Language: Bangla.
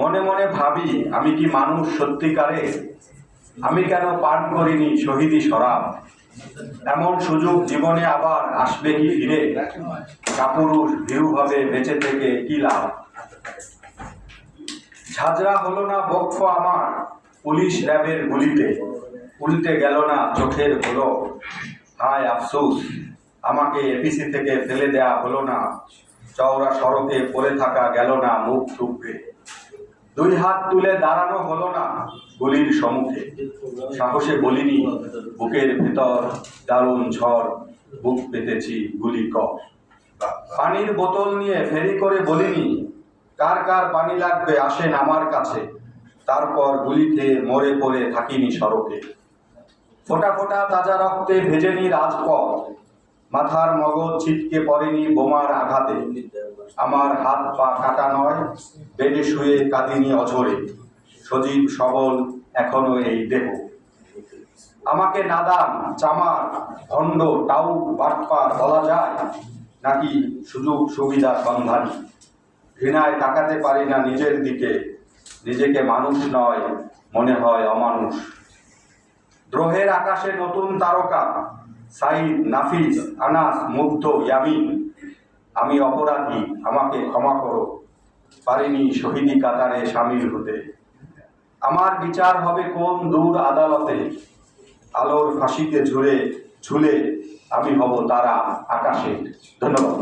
মনে মনে ভাবি, আমি কি মানুষ সত্যিকারে? আমি কেন পান করিনি শহীদি শরাব এমন সুযোগ জীবনে আবার আসবে কি ফিরে? কাপুরুষ ভীরুভাবে বেঁচে থেকে কি লাভ? ঝাঁঝরা হলো না বক্ষ আমার পুলিশ র্যাবের গুলিতে। উল্টে গেল না চোখের হলো হায় আফসোস, আমাকে এপিসি থেকে ফেলে দেয়া হলো না। চওড়া সড়কে পড়ে থাকা গেল না মুখ টুকরে। দুই হাত তুলে দাঁড়ানো হলো না গুলির সম্মুখে। সাহসে বলিনি, বুকের ভেতর দারুণ ঝড়, বুক পেতেছি গুলি কর পানির বোতল নিয়ে ফেরি করে বলিনি, কার কার পানি লাগবে আসেন আমার কাছে। তারপর গুলি খেয়ে মরে পড়ে থাকিনি সড়কে। ফোটা ফোটা তাজা রক্তে ভেজেনি রাজপথ। মাথার মগজ ছিটকে পড়েনি বোমার আঘাতে। আমার হাত পা কাটা নয় বেডে শুয়ে কাঁদিনি অঝরে। সজীব সবল এখনও এই দেহ। আমাকে নাদান, চামার, ভণ্ড টাউ বাটপা বলা যায়, নাকি সুযোগ সুবিধা সন্ধানী। ঘৃণায় তাকাতে পারি না নিজের দিকে। নিজেকে মানুষ নয়, মনে হয় অমানুষ। দ্রোহের আকাশে নতুন তারকা সাইদ নাফিস, আনাস, মুগ্ধ, ইয়ামিন। আমি অপরাধী, আমাকে ক্ষমা করো। পারিনি শহীদি কাতারে সামিল হতে। আমার বিচার হবে কোন দূর আদালতে? আলোর ফাঁসিতে ঝুলে ঝুলে আমি হব তারা আকাশে। ধন্যবাদ।